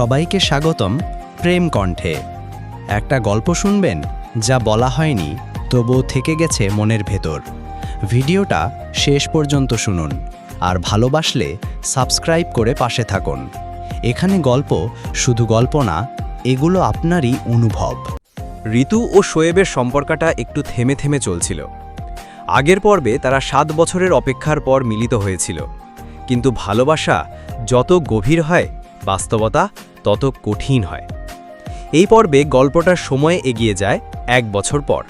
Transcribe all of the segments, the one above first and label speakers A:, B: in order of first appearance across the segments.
A: সবাইকে স্বাগতম প্রেম কণ্ঠে। একটা গল্প শুনবেন যা বলা হয়নি, তবুও থেকে গেছে মনের ভেতর। ভিডিওটা শেষ পর্যন্ত শুনুন আর ভালোবাসলে সাবস্ক্রাইব করে পাশে থাকুন। এখানে গল্প শুধু গল্প না, এগুলো আপনারই অনুভব।
B: ঋতু ও শোয়েবের সম্পর্কটা একটু থেমে থেমে চলছিল। আগের পর্বে তারা সাত বছরের অপেক্ষার পর মিলিত হয়েছিল। কিন্তু ভালোবাসা যত গভীর হয়, বাস্তবতা তত কঠিন হয়। এই পর্বে গল্পটার সময় এগিয়ে যায় এক বছর পর।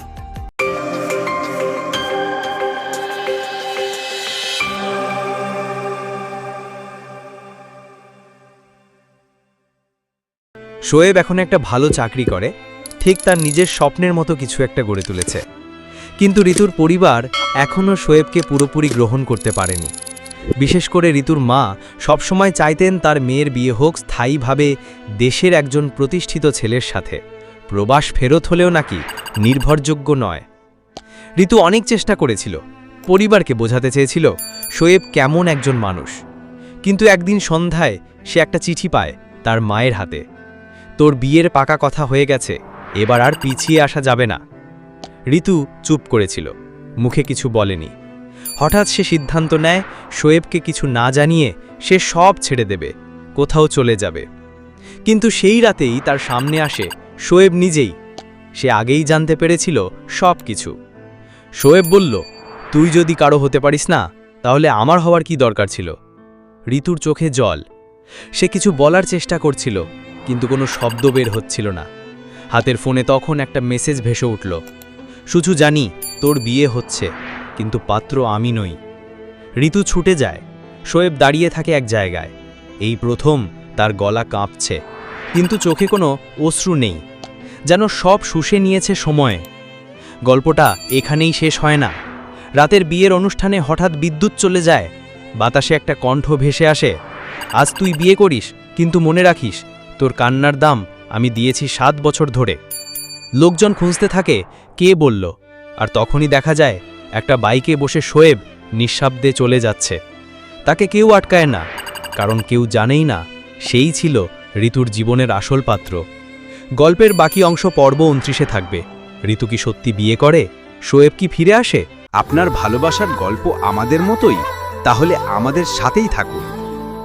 B: শোয়েব এখন একটা ভালো চাকরি করে, ঠিক তার নিজের স্বপ্নের মতো কিছু একটা গড়ে তুলেছে। কিন্তু ঋতুর পরিবার এখনও শোয়েবকে পুরোপুরি গ্রহণ করতে পারেনি। বিশেষ করে ঋতুর মা সবসময় চাইতেন তার মেয়ের বিয়ে হোক স্থায়ীভাবে দেশের একজন প্রতিষ্ঠিত ছেলের সাথে। প্রবাস ফেরত হলেও নাকি নির্ভরযোগ্য নয়। ঋতু অনেক চেষ্টা করেছিল। পরিবারকে বোঝাতে চেয়েছিল, শোয়েব কেমন একজন মানুষ। কিন্তু একদিন সন্ধ্যায় সে একটা চিঠি পায় তার মায়ের হাতে। তোর বিয়ের পাকা কথা হয়ে গেছে, এবার আর পিছিয়ে আসা যাবে না। ঋতু চুপ করেছিল, মুখে কিছু বলেনি। হঠাৎ সে সিদ্ধান্ত নেয় শোয়েবকে কিছু না জানিয়ে সে সব ছেড়ে দেবে, কোথাও চলে যাবে। কিন্তু সেই রাতেই তার সামনে আসে শোয়েব নিজেই। সে আগেই জানতে পেরেছিল সব কিছু শোয়েব বলল, তুই যদি কারও হতে পারিস না, তাহলে আমার হওয়ার কি দরকার ছিল? ঋতুর চোখে জল। সে কিছু বলার চেষ্টা করছিল, কিন্তু কোনো শব্দ বের হচ্ছিল না। হাতের ফোনে তখন একটা মেসেজ ভেসে উঠল শুধু জানি, তোর বিয়ে হচ্ছে। কিন্তু পাত্র আমি নই। ঋতু ছুটে যায়, শোয়েব দাঁড়িয়ে থাকে এক জায়গায়। এই প্রথম তার গলা কাঁপছে, কিন্তু চোখে কোনো অশ্রু নেই, যেন সব শুষে নিয়েছে সময়ে। গল্পটা এখানেই শেষ হয় না। রাতের বিয়ের অনুষ্ঠানে হঠাৎ বিদ্যুৎ চলে যায়, বাতাসে একটা কণ্ঠ ভেসে আসে, আজ তুই বিয়ে করিস, কিন্তু মনে রাখিস, তোর কান্নার দাম আমি দিয়েছি সাত বছর ধরে। লোকজন খুঁজতে থাকে, কে বলল, আর তখনই দেখা যায় একটা বাইকে বসে শোয়েব নিঃশব্দে চলে যাচ্ছে। তাকে কেউ আটকায় না, কারণ কেউ জানেই না, সেই ছিল ঋতুর জীবনের আসল পাত্র। গল্পের বাকি অংশ পর্ব উনত্রিশে থাকবে। ঋতু কি সত্যি বিয়ে করে? শোয়েব কি ফিরে আসে?
C: আপনার ভালোবাসার গল্প আমাদের মতোই? তাহলে আমাদের সাথেই থাকুন।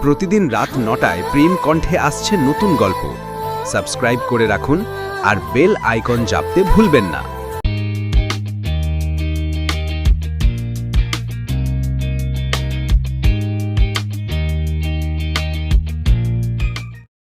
C: প্রতিদিন রাত নটায় প্রেম কণ্ঠে আসছে নতুন গল্প। সাবস্ক্রাইব করে রাখুন আর বেল আইকন জাপতে ভুলবেন না।